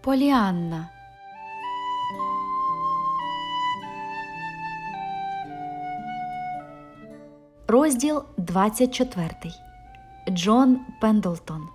Поліанна. Розділ 24. Джон Пендлтон.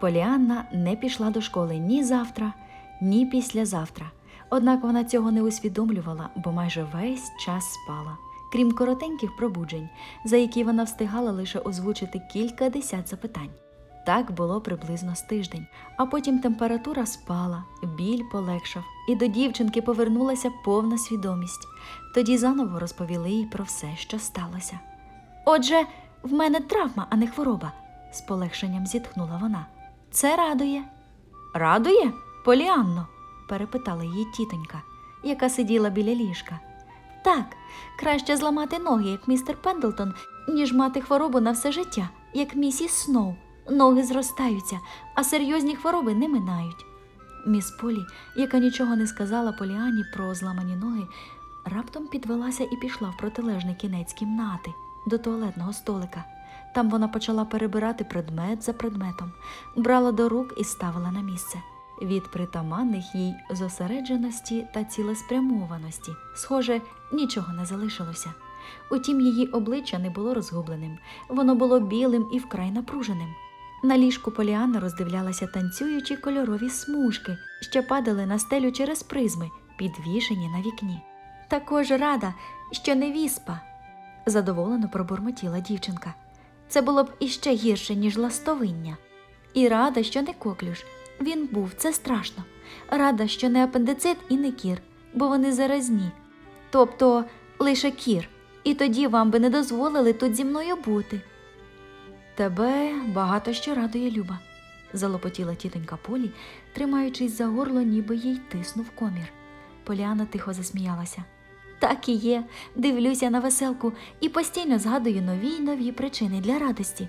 Поліанна не пішла до школи ні завтра, ні післязавтра. Однак вона цього не усвідомлювала, бо майже весь час спала, крім коротеньких пробуджень, за які вона встигала лише озвучити кілька десят запитань. Так було приблизно з тиждень, а потім температура спала, біль полегшав, і до дівчинки повернулася повна свідомість. Тоді заново розповіли їй про все, що сталося. Отже, в мене травма, а не хвороба, з полегшенням зітхнула вона. Це радує. Радує? Поліанно? Перепитала її тітонька, яка сиділа біля ліжка. Так, краще зламати ноги, як містер Пендлтон, ніж мати хворобу на все життя, як місіс Сноу. Ноги зростаються, а серйозні хвороби не минають. Міс Полі, яка нічого не сказала Поліані про зламані ноги, раптом підвелася і пішла в протилежний кінець кімнати до туалетного столика. Там вона почала перебирати предмет за предметом, брала до рук і ставила на місце. Від притаманних їй зосередженості та цілеспрямованості, схоже, нічого не залишилося. Утім, її обличчя не було розгубленим, воно було білим і вкрай напруженим. На ліжку Поліанна роздивлялася танцюючі кольорові смужки, що падали на стелю через призми, підвішені на вікні. Також рада, що не віспа, задоволено пробурмотіла дівчинка. Це було б іще гірше, ніж ластовиння. І рада, що не коклюш. Він був, це страшно. Рада, що не апендицит і не кір, бо вони заразні. Тобто лише кір. І тоді вам би не дозволили тут зі мною бути. Тебе багато що радує Люба, залопотіла тітонька Полі, тримаючись за горло, ніби їй тиснув комір. Поліана тихо засміялася. Так і є. Дивлюся на веселку і постійно згадую нові й нові причини для радості.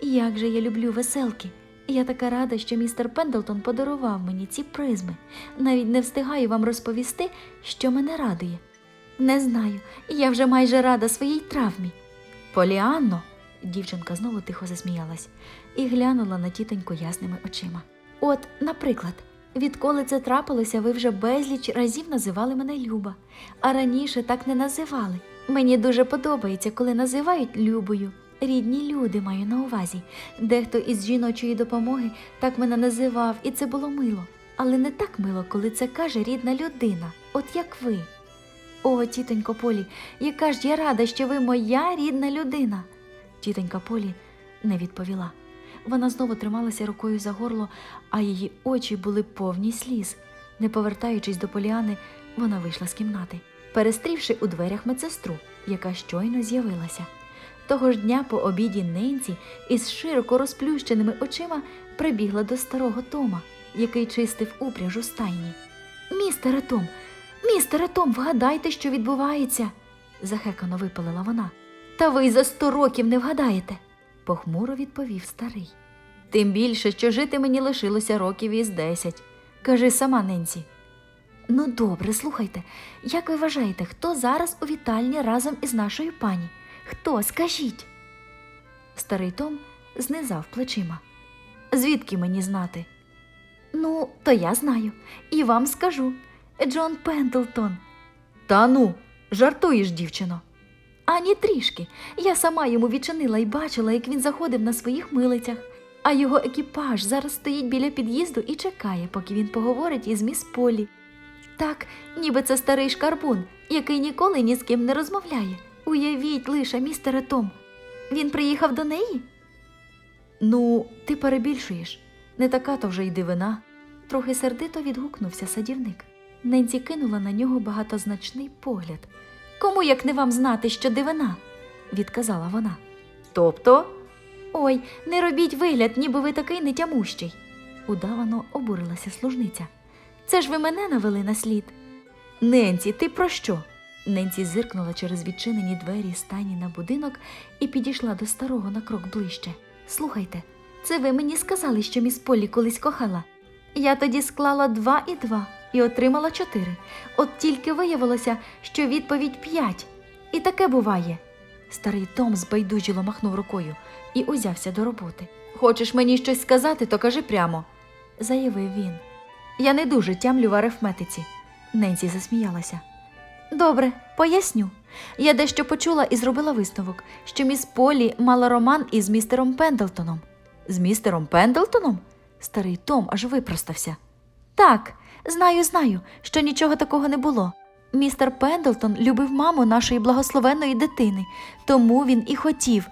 Як же я люблю веселки. Я така рада, що містер Пендлтон подарував мені ці призми. Навіть не встигаю вам розповісти, що мене радує. Не знаю, я вже майже рада своїй травмі. Поліанно, дівчинка знову тихо засміялась і глянула на тітоньку ясними очима. От, наприклад, відколи це трапилося, ви вже безліч разів називали мене Люба, а раніше так не називали. Мені дуже подобається, коли називають Любою. Рідні люди маю на увазі. Дехто із жіночої допомоги так мене називав, і це було мило. Але не так мило, коли це каже рідна людина, от як ви. О, тітонько Полі, яка ж я рада, що ви моя рідна людина. Тітонька Полі не відповіла. Вона знову трималася рукою за горло, а її очі були повні сліз. Не повертаючись до Поліани, вона вийшла з кімнати, перестрівши у дверях медсестру, яка щойно з'явилася. Того ж дня по обіді Ненці із широко розплющеними очима прибігла до старого Тома, який чистив упряж у стайні. Містере Том, містере Том, вгадайте, що відбувається, захекано випалила вона. Та ви й за сто років не вгадаєте, похмуро відповів старий. Тим більше, що жити мені лишилося років із десять. Кажи сама, Ненці. Ну, добре, слухайте, як ви вважаєте, хто зараз у вітальні разом із нашою пані? Хто, скажіть? Старий Том знизав плечима. Звідки мені знати? Ну, то я знаю, і вам скажу. Джон Пендлтон. Та ну, жартуєш, дівчино. Ані трішки. Я сама йому відчинила і бачила, як він заходив на своїх милицях, а його екіпаж зараз стоїть біля під'їзду і чекає, поки він поговорить із міс Полі. Так, ніби це старий шкарбун, який ніколи ні з ким не розмовляє. Уявіть лише, містере Том. Він приїхав до неї? Ну, ти перебільшуєш. Не така то вже й дивина. Трохи сердито відгукнувся садівник. Ненці кинула на нього багатозначний погляд. Кому як не вам знати, що дивина? відказала вона. Тобто? Ой, не робіть вигляд, ніби ви такий нетямущий. Удавано обурилася служниця. Це ж ви мене навели на слід. Ненці, ти про що? Ненці зиркнула через відчинені двері стайні на будинок і підійшла до старого на крок ближче. Слухайте, це ви мені сказали, що міс Полі колись кохала. Я тоді склала два і два. і отримала чотири. От тільки виявилося, що відповідь п'ять. І таке буває. Старий Том збайдужіло махнув рукою і узявся до роботи. Хочеш мені щось сказати, то кажи прямо, заявив він. Я не дуже тямлю в арифметиці. Ненсі засміялася. Добре, поясню. Я дещо почула і зробила висновок, що міс Полі мала роман із містером Пендлтоном. З містером Пендлтоном? Старий Том аж випростався. Так, знаю, знаю, що нічого такого не було. Містер Пендлтон любив маму нашої благословенної дитини, тому він і хотів.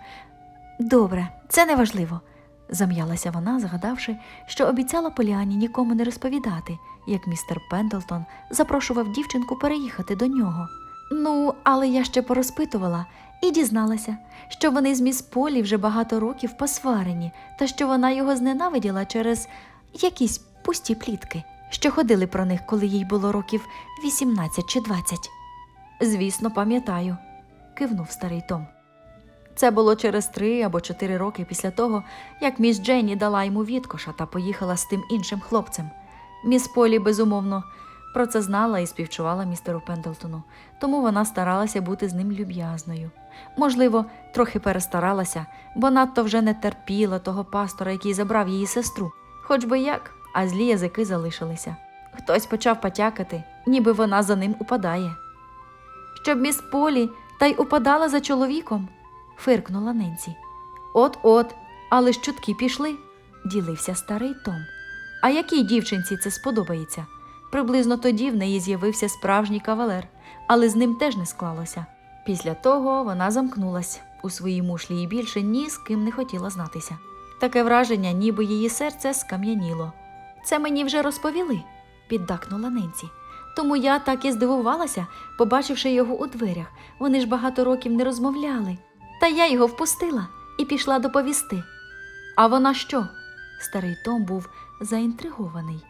Добре, це не важливо, зам'ялася вона, згадавши, що обіцяла Поліані нікому не розповідати, як містер Пендлтон запрошував дівчинку переїхати до нього. Ну, але я ще порозпитувала і дізналася, що вони з міс Полі вже багато років посварені, та що вона його зненавиділа через якісь пусті плітки, що ходили про них, коли їй було років 18 чи 20. Звісно, пам'ятаю, кивнув старий Том. Це було через три або чотири роки після того, як міс Дженні дала йому відкоша та поїхала з тим іншим хлопцем. Міс Полі, безумовно, про це знала і співчувала містеру Пендлтону, тому вона старалася бути з ним люб'язною. Можливо, трохи перестаралася, бо надто вже не терпіла того пастора, який забрав її сестру. Хоч би як, а злі язики залишилися. Хтось почав потякати, ніби вона за ним упадає. Щоб міс Полі та й упадала за чоловіком, фиркнула Ненсі. От-от, але ж чутки пішли, ділився старий Том. А якій дівчинці це сподобається? Приблизно тоді в неї з'явився справжній кавалер, але з ним теж не склалося. Після того вона замкнулась у своїй мушлі і більше ні з ким не хотіла знатися. Таке враження, ніби її серце скам'яніло. Це мені вже розповіли, піддакнула Ненсі. Тому я так і здивувалася, побачивши його у дверях. Вони ж багато років не розмовляли. Та я його впустила і пішла доповісти. А вона що? Старий Том був заінтригований.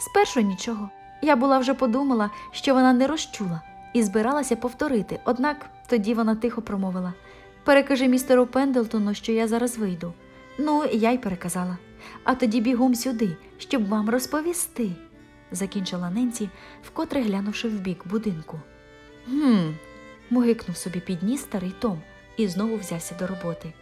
Спершу нічого. Я була вже подумала, що вона не розчула, і збиралася повторити, однак тоді вона тихо промовила Перекажи містеру Пендлтону, що я зараз вийду. Ну, я й переказала. А тоді бігом сюди, щоб вам розповісти, закінчила Ненсі, вкотре глянувши в бік будинку. Гм. мугикнув собі під ніс старий Том і знову взявся до роботи.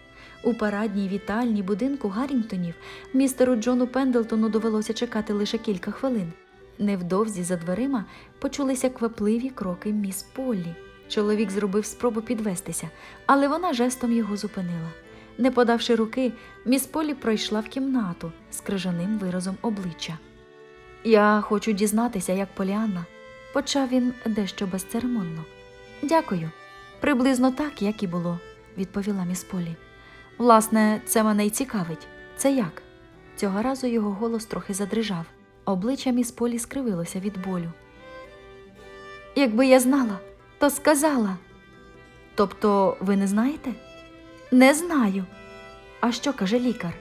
У парадній вітальні будинку Гаррінгтонів містеру Джону Пендлтону довелося чекати лише кілька хвилин. Невдовзі за дверима почулися квапливі кроки міс Поллі. Чоловік зробив спробу підвестися, але вона жестом його зупинила. Не подавши руки, міс Полі пройшла в кімнату з крижаним виразом обличчя. Я хочу дізнатися, як Поліанна, почав він дещо безцеремонно. Дякую. Приблизно так, як і було, відповіла міс Полі. Власне, це мене й цікавить. Це як? Цього разу його голос трохи задрижав. Обличчя міс Полі скривилося від болю. Якби я знала, то сказала. Тобто, ви не знаєте? Не знаю. А що каже лікар?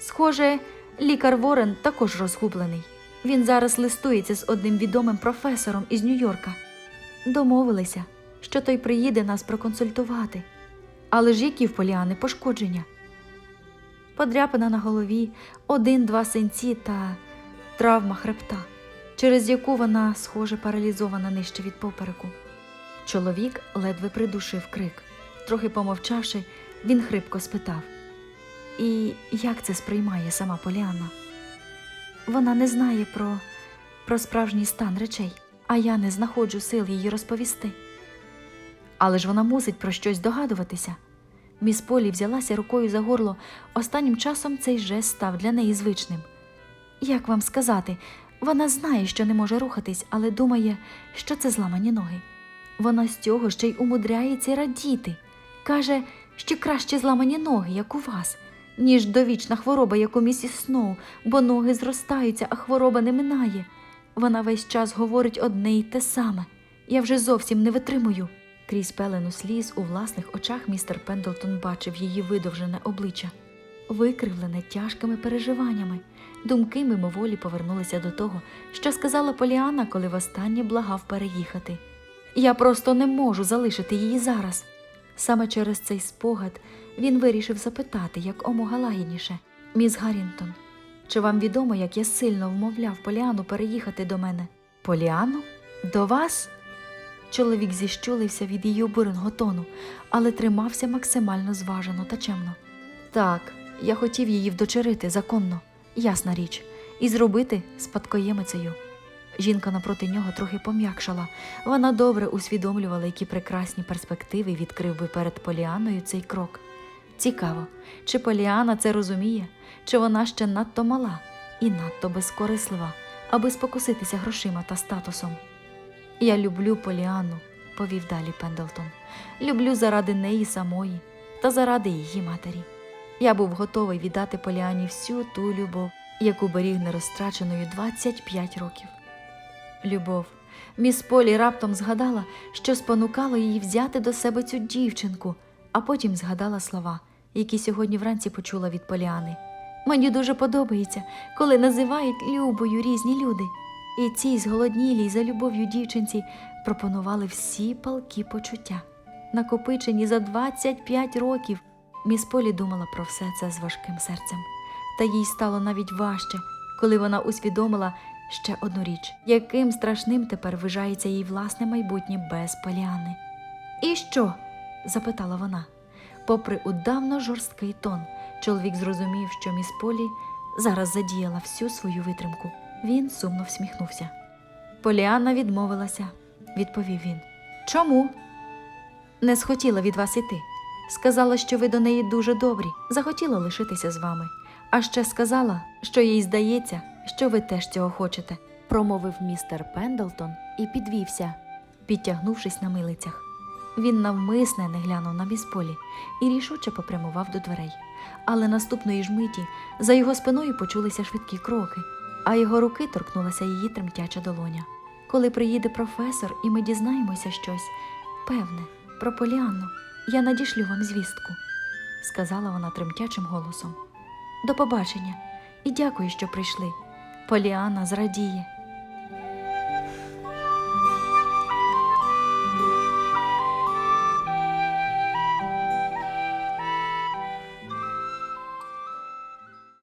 Схоже, лікар Ворен також розгублений. Він зараз листується з одним відомим професором із Нью-Йорка. Домовилися, що той приїде нас проконсультувати. Але ж які в Поліани пошкодження? Подряпина на голові, один-два синці та травма хребта, через яку вона, схоже, паралізована нижче від попереку. Чоловік ледве придушив крик. Трохи помовчавши, він хрипко спитав: І як це сприймає сама Поліанна? Вона не знає про, про справжній стан речей, а я не знаходжу сил їй розповісти. Але ж вона мусить про щось догадуватися. Міс Полі взялася рукою за горло. Останнім часом цей жест став для неї звичним. Як вам сказати, вона знає, що не може рухатись, але думає, що це зламані ноги. Вона з цього ще й умудряється радіти. Каже, що краще зламані ноги, як у вас, ніж довічна хвороба, як у місіс Сноу, бо ноги зростаються, а хвороба не минає. Вона весь час говорить одне й те саме. Я вже зовсім не витримую. Крізь пелену сліз у власних очах містер Пендлтон бачив її видовжене обличчя, викривлене тяжкими переживаннями. Думки мимоволі повернулися до того, що сказала Поліанна, коли востаннє благав переїхати. Я просто не можу залишити її зараз. Саме через цей спогад він вирішив запитати, як омога лагідніше. Міс Гаррінтон, чи вам відомо, як я сильно вмовляв Поліану переїхати до мене? Поліану? До вас? Чоловік зіщулився від її обуреного тону, але тримався максимально зважено та чемно. Так, я хотів її вдочерити законно, ясна річ, і зробити спадкоємицею. Жінка напроти нього трохи пом'якшала. Вона добре усвідомлювала, які прекрасні перспективи відкрив би перед Поліаною цей крок. Цікаво, чи Поліана це розуміє, чи вона ще надто мала і надто безкорислива, аби спокуситися грошима та статусом. Я люблю Поліану, повів далі Пендлтон. Люблю заради неї самої та заради її матері. Я був готовий віддати Поліані всю ту любов, яку беріг нерозтраченою 25 років. Любов. Міс Полі раптом згадала, що спонукало її взяти до себе цю дівчинку, а потім згадала слова, які сьогодні вранці почула від Поліани. Мені дуже подобається, коли називають любою різні люди. І цій зголоднілій за любов'ю дівчинці пропонували всі палкі почуття, накопичені за 25 років. Міс Полі думала про все це з важким серцем, та їй стало навіть важче, коли вона усвідомила ще одну річ, яким страшним тепер вважається їй власне майбутнє без Поліани. І що? запитала вона. Попри удавно жорсткий тон, чоловік зрозумів, що міс Полі зараз задіяла всю свою витримку. Він сумно всміхнувся. Поліанна відмовилася, відповів він. Чому? Не схотіла від вас іти. Сказала, що ви до неї дуже добрі, захотіла лишитися з вами. А ще сказала, що їй здається, що ви теж цього хочете, промовив містер Пендлтон і підвівся, підтягнувшись на милицях. Він навмисне не глянув на міс і рішуче попрямував до дверей. Але наступної ж миті за його спиною почулися швидкі кроки, а його руки торкнулася її тремтяча долоня. Коли приїде професор і ми дізнаємося щось, певне, про Поліанну, я надішлю вам звістку, сказала вона тремтячим голосом. До побачення і дякую, що прийшли. Поліана зрадіє.